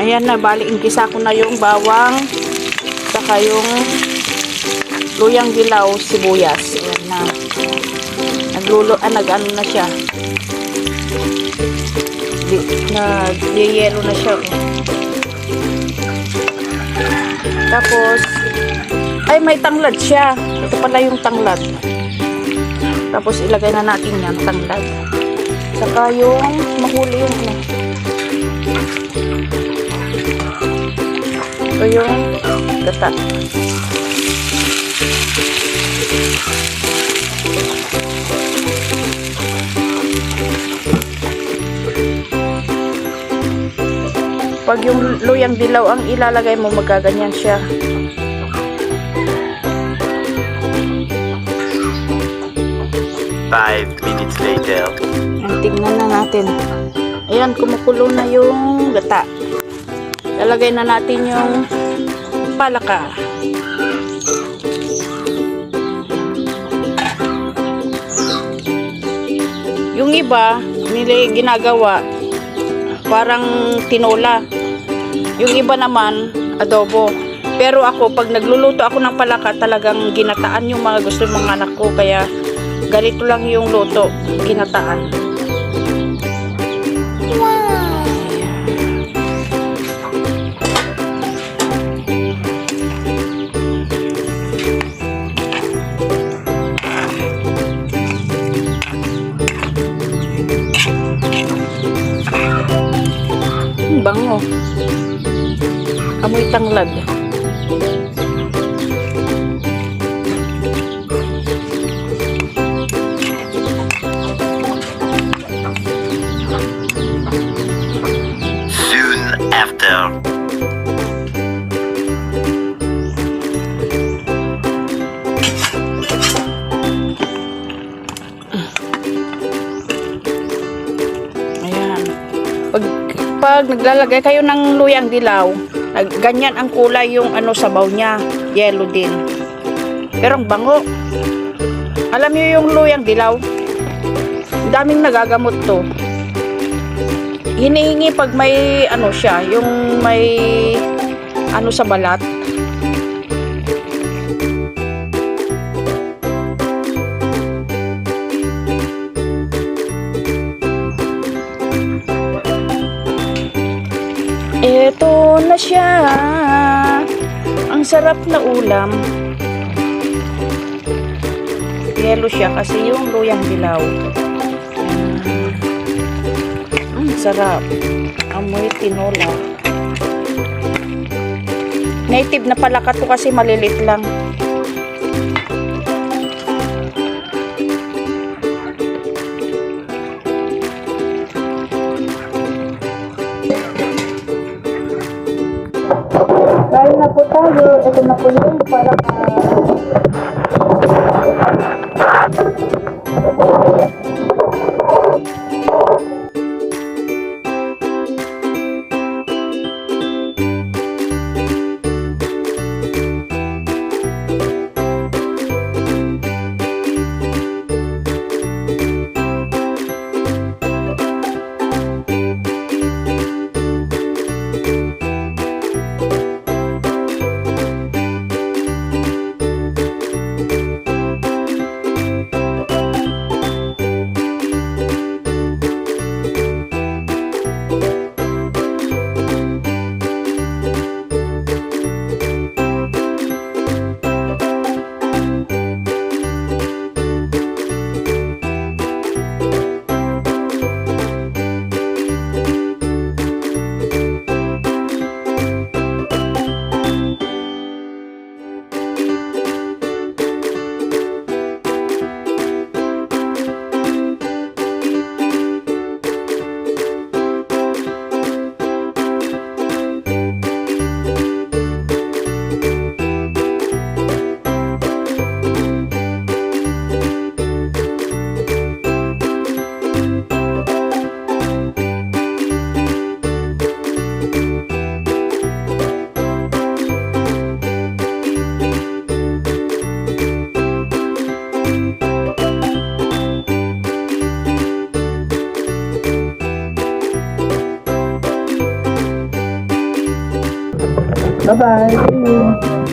Ayan na, bali, ingkisa ko na yung bawang, saka yung luyang dilaw, sibuyas. Ayan na. Naglulo, ah, nag-ano na siya. Nag-yelo na siya. Tapos, ay may tanglad siya. Ito pala yung tanglad. Tapos ilagay na natin yan, tanglad. Saka yung mahuli yung Ito yung gata. Pag yung luyang dilaw ang ilalagay mo, magaganyan siya. Five minutes later. Tingnan na natin. Ayan, kumukulo na yung gata. Lalagay na natin yung palaka. Yung iba, nila ginagawa parang tinola. Yung iba naman, adobo. Pero ako, pag nagluluto ako ng palaka, talagang ginataan yung mga gusto ng mga anak ko. Kaya ganito lang yung luto, ginataan. Bango. Amoy tanglad. Pag naglalagay kayo ng luyang dilaw, ganyan ang kulay yung ano sabaw niya. Yellow din. Pero ang bango. Alam niyo yung luyang dilaw? Daming nagagamot to. Hinihingi pag may ano siya, yung may ano sa balat. Ang sarap na ulam. Yellow siya kasi yung luyang dilaw. Ang sarap. Amoy tinola. Native na palaka to kasi malilit lang. Na po tayo. Ito na po yung palaka. Bye-bye.